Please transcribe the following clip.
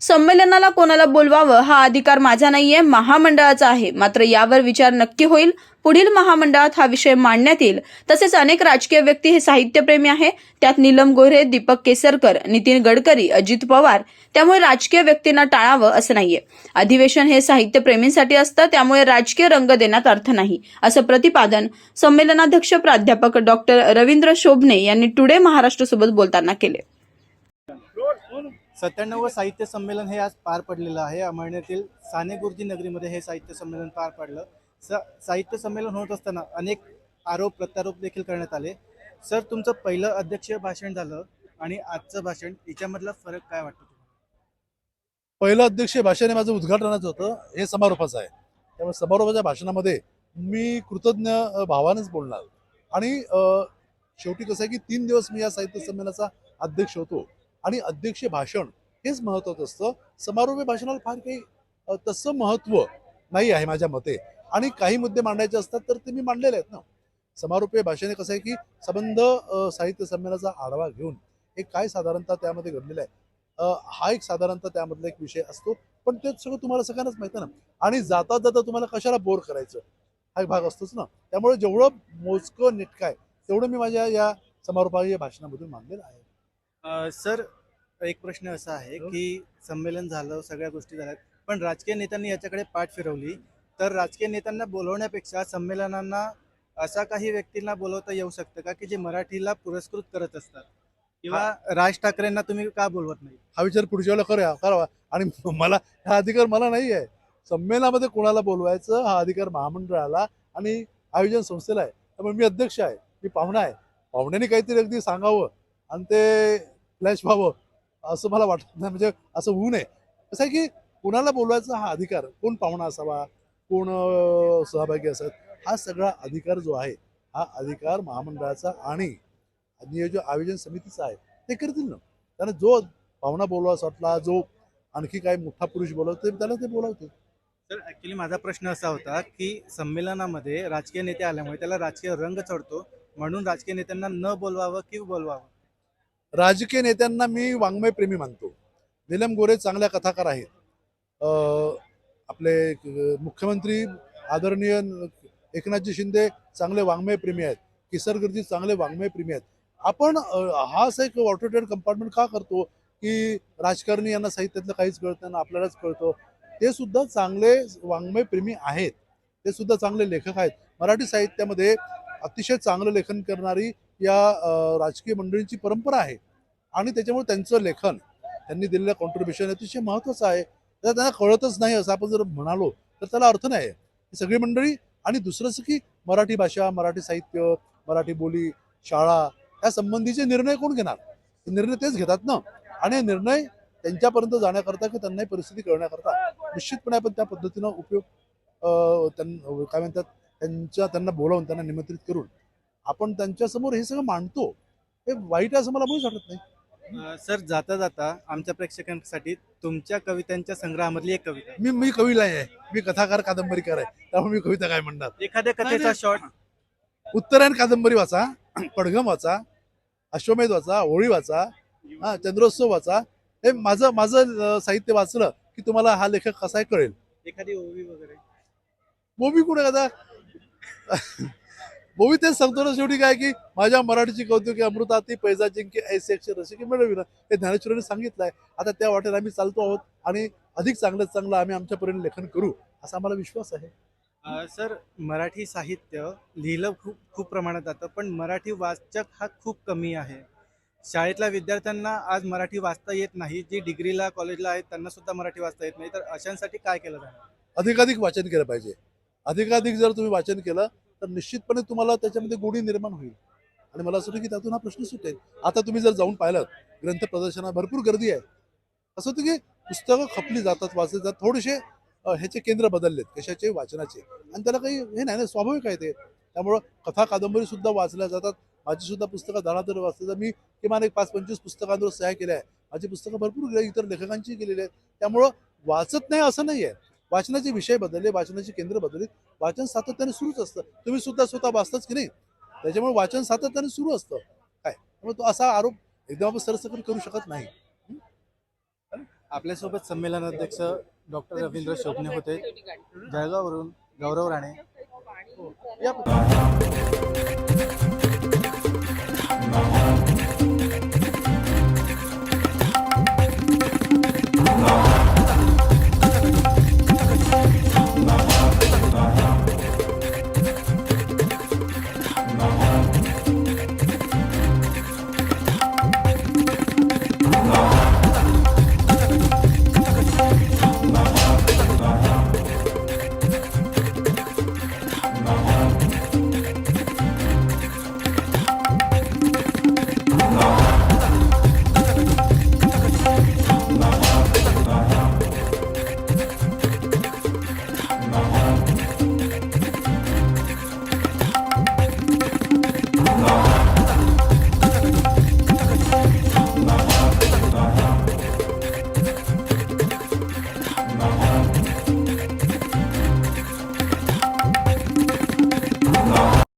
संमेलनाला कोणाला बोलवावं हा अधिकार माझा नाहीये महामंडळाचा आहे. मात्र यावर विचार नक्की होईल. पुढील महामंडळात हा विषय मांडण्यात येईल. तसेच अनेक राजकीय व्यक्ती हे साहित्यप्रेमी आहे. त्यात नीलम गोऱ्हे दीपक केसरकर नितीन गडकरी अजित पवार. त्यामुळे राजकीय व्यक्तींना टाळावं असं नाहीये. अधिवेशन हे साहित्यप्रेमींसाठी असतं त्यामुळे राजकीय रंग देण्यात अर्थ नाही असं प्रतिपादन संमेलनाध्यक्ष प्राध्यापक डॉक्टर रवींद्र शोभने यांनी टुडे महाराष्ट्र सोबत बोलताना केले. सत्त्याण्णव साहित्य संमेलन हे आज पार पडलेलं आहे. अमळनेतील साने गुरुजी नगरीमध्ये हे साहित्य संमेलन पार पडलं. स साहित्य संमेलन होत असताना अनेक आरोप प्रत्यारोप देखील करण्यात आले. सर तुमचं पहिलं अध्यक्षीय भाषण झालं आणि आजचं भाषण याच्यामधला फरक काय वाटतो पहिलं अध्यक्षीय भाषण हे माझं उद्घाटनाचं होतं. हे समारोपाचं आहे. त्यामुळे समारोपाच्या भाषणामध्ये मी कृतज्ञ अ, भावानेच बोलणार. आणि शेवटी कसं आहे की तीन दिवस मी या साहित्य संमेलनाचा अध्यक्ष होतो. आणि अध्यक्षीय भाषण हेच महत्त्वाचं असतं. समारोपी भाषणाला फार काही तसं महत्त्व नाही आहे माझ्या मते. आणि काही मुद्दे मांडायचे असतात तर ते मी मांडलेले आहेत ना. समारोपीय भाषेने कसं आहे की संबंध साहित्य संमेलनाचा आढावा घेऊन हे काय साधारणतः त्यामध्ये घडलेलं आहे. हा एक साधारणतः त्यामधला एक विषय असतो. पण ते सगळं तुम्हाला सगळ्यांनाच माहिती ना. आणि जाता जाता तुम्हाला कशाला बोर करायचं? हा एक भाग असतोच ना. त्यामुळे जेवढं मोजकं नेटकं आहे तेवढं मी माझ्या या समारोपाच्या भाषणामधून मांडलेलं आहे. सर एक प्रश्न असा आहे की संमेलन झालं सगळ्या गोष्टी झाल्यात पण राजकीय नेत्यांनी याच्याकडे पाठ फिरवली. तर राजकीय नेत्यांना बोलवण्यापेक्षा संमेलनांना असा काही व्यक्तींना बोलवता येऊ शकतं का की जे मराठीला पुरस्कृत करत असतात? किंवा राज ठाकरेंना तुम्ही का बोलवत नाही? हा विचार पुढच्या वेळेला करूया करावा आणि मला हा अधिकार मला नाही आहे. संमेलनामध्ये कोणाला बोलवायचं हा अधिकार महामंडळाला आणि आयोजन संस्थेला आहे. त्यामुळे मी अध्यक्ष आहे मी पाहुणा आहे. पाहुण्याने काहीतरी अगदी सांगावं. आणि ते फ्लॅश व्हावं असं मला वाटत नाही. म्हणजे असं होऊ नये. कसं आहे की कोणाला बोलवायचा हा अधिकार? कोण पाहुणा असावा? कोण सहभागी असत हा सगळा अधिकार जो आहे हा अधिकार महामंडळाचा आणि नियोजन आयोजन समितीचा आहे. ते करतील ना. त्याने जो पाहुणा बोलवासा वाटला जो आणखी काय मोठा पुरुष बोलवतो त्याला ते बोलावते तर ऍक्च्युली माझा प्रश्न असा होता की संमेलनामध्ये राजकीय नेते आल्यामुळे त्याला राजकीय रंग चढतो. म्हणून राजकीय नेत्यांना न बोलवावं की बोलवावं? राजकीय नेत्यांना मी वाङ्मयप्रेमी मानतो. निलम गोरे चांगल्या कथाकार आहेत. आपले मुख्यमंत्री आदरणीय एकनाथजी शिंदे चांगले वाङ्मयप्रेमी आहेत. किसर चांगले वाङ्मय प्रेमी आहेत. आपण हाच एक ऑटोटेड कंपार्टमेंट का करतो? की राजकारणी यांना साहित्यातलं काहीच कळत नाही आपल्यालाच कळतं. ते सुद्धा चांगले वाङ्मय प्रेमी आहेत. ते सुद्धा चांगले लेखक आहेत. मराठी साहित्यामध्ये अतिशय चांगलं लेखन करणारी या राजकीय मंडळींची परंपरा आहे. आणि त्याच्यामुळे त्यांचं लेखन त्यांनी दिलेलं कॉन्ट्रीब्युशन अतिशय महत्त्वाचं आहे. तर त्यांना कळतच नाही असं आपण जर म्हणालो तर त्याला अर्थ नाही आहे. सगळी मंडळी आणि दुसरं की मराठी भाषा मराठी साहित्य मराठी बोली शाळा या संबंधीचे निर्णय कोण घेणार? निर्णय तेच घेतात ना. आणि निर्णय त्यांच्यापर्यंत जाण्याकरता की त्यांनाही परिस्थिती कळण्याकरता निश्चितपणे आपण त्या पद्धतीनं उपयोग त्यां काय म्हणतात त्यांच्या त्यांना बोलावून त्यांना निमंत्रित करून आपण त्यांच्यासमोर हे सगळं मांडतो हे वाईट असं मला मुळीच वाटत नाही. सर जाता जाता आमच्या प्रेक्षकांसाठी तुमच्या कवितांच्या संग्रहामधली एक कविता. मी मी कवी नाही आहे. मी कथाकार कादंबरीकार आहे. त्यामुळे मी कविता काय म्हणणार? एखाद्या कथेचा. शॉर्ट उत्तरायण कादंबरी वाचा पडघम वाचा अश्वमेध वाचा होळी वाचा हा चंद्रोत्सव वाचा. हे माझं माझं अं, साहित्य वाचलं की तुम्हाला हा लेखक कसा आहे कळेल. एखादी ओवी वगैरे. बोबी कुठे आता बोबी तेच सांगतो ना शेवटी काय की माझ्या मराठीची कौतुकी अमृताती पैजा जिंके ऐसे अक्षर रसिके मिळविलं हे ज्ञानेश्वरांनी सांगितलं आहे आता त्या वाटेला आम्ही चालतो आहोत आणि अधिक चांगल्यात चांगलं आम्ही आमच्यापर्यंत लेखन करू असा आम्हाला विश्वास आहे. सर मराठी साहित्य लिहिलं खूप खूप प्रमाणात जातं पण मराठी वाचक हा खूप कमी आहे. शाळेतल्या विद्यार्थ्यांना आज मराठी वाचता येत नाही जी डिग्रीला कॉलेजला आहेत त्यांना सुद्धा मराठी वाचता येत नाही तर अशांसाठी काय केलं जाणार? अधिकाधिक वाचन केलं पाहिजे. अधिकाधिक जर तुम्ही वाचन केलं तर निश्चितपणे तुम्हाला त्याच्यामध्ये गोडी निर्माण होईल. आणि मला असं वाटतं की त्यातून हा प्रश्न सुटेल. आता तुम्ही जर जाऊन पाहिलं ग्रंथ प्रदर्शनात भरपूर गर्दी आहे. असं होतं की पुस्तकं खपली जातात वाचली जातात. थोडेसे ह्याचे केंद्र बदललेत कशाचे? वाचनाचे. आणि त्याला काही हे नाही ना स्वाभाविक आहे ते. त्यामुळं कथा कादंबरी सुद्धा वाचल्या जातात. माझी सुद्धा पुस्तकं धडाधड वाचली तर मी किमान एक पाच पंचवीस पुस्तकांवर सह्या केल्या आहे माझी पुस्तकं भरपूर इतर लेखकांची केलेली आहेत. त्यामुळं वाचत नाही असं नाही आहे वाचनाचे विषय बदलले वाचनाची केंद्र बदलली वाचन सातत्याने सुरूच असतं. तुम्ही सुद्धा स्वतः वाचताच की नाही? त्याच्यामुळे वाचन सातत्याने सुरू असतं. काय? त्यामुळे तो असा आरोप एकदम आपण सरसकट करू शकत नाही. आपल्यासोबत संमेलन अध्यक्ष डॉक्टर रवींद्र शोभणे होते. जळगाववरून गौरव राणे. या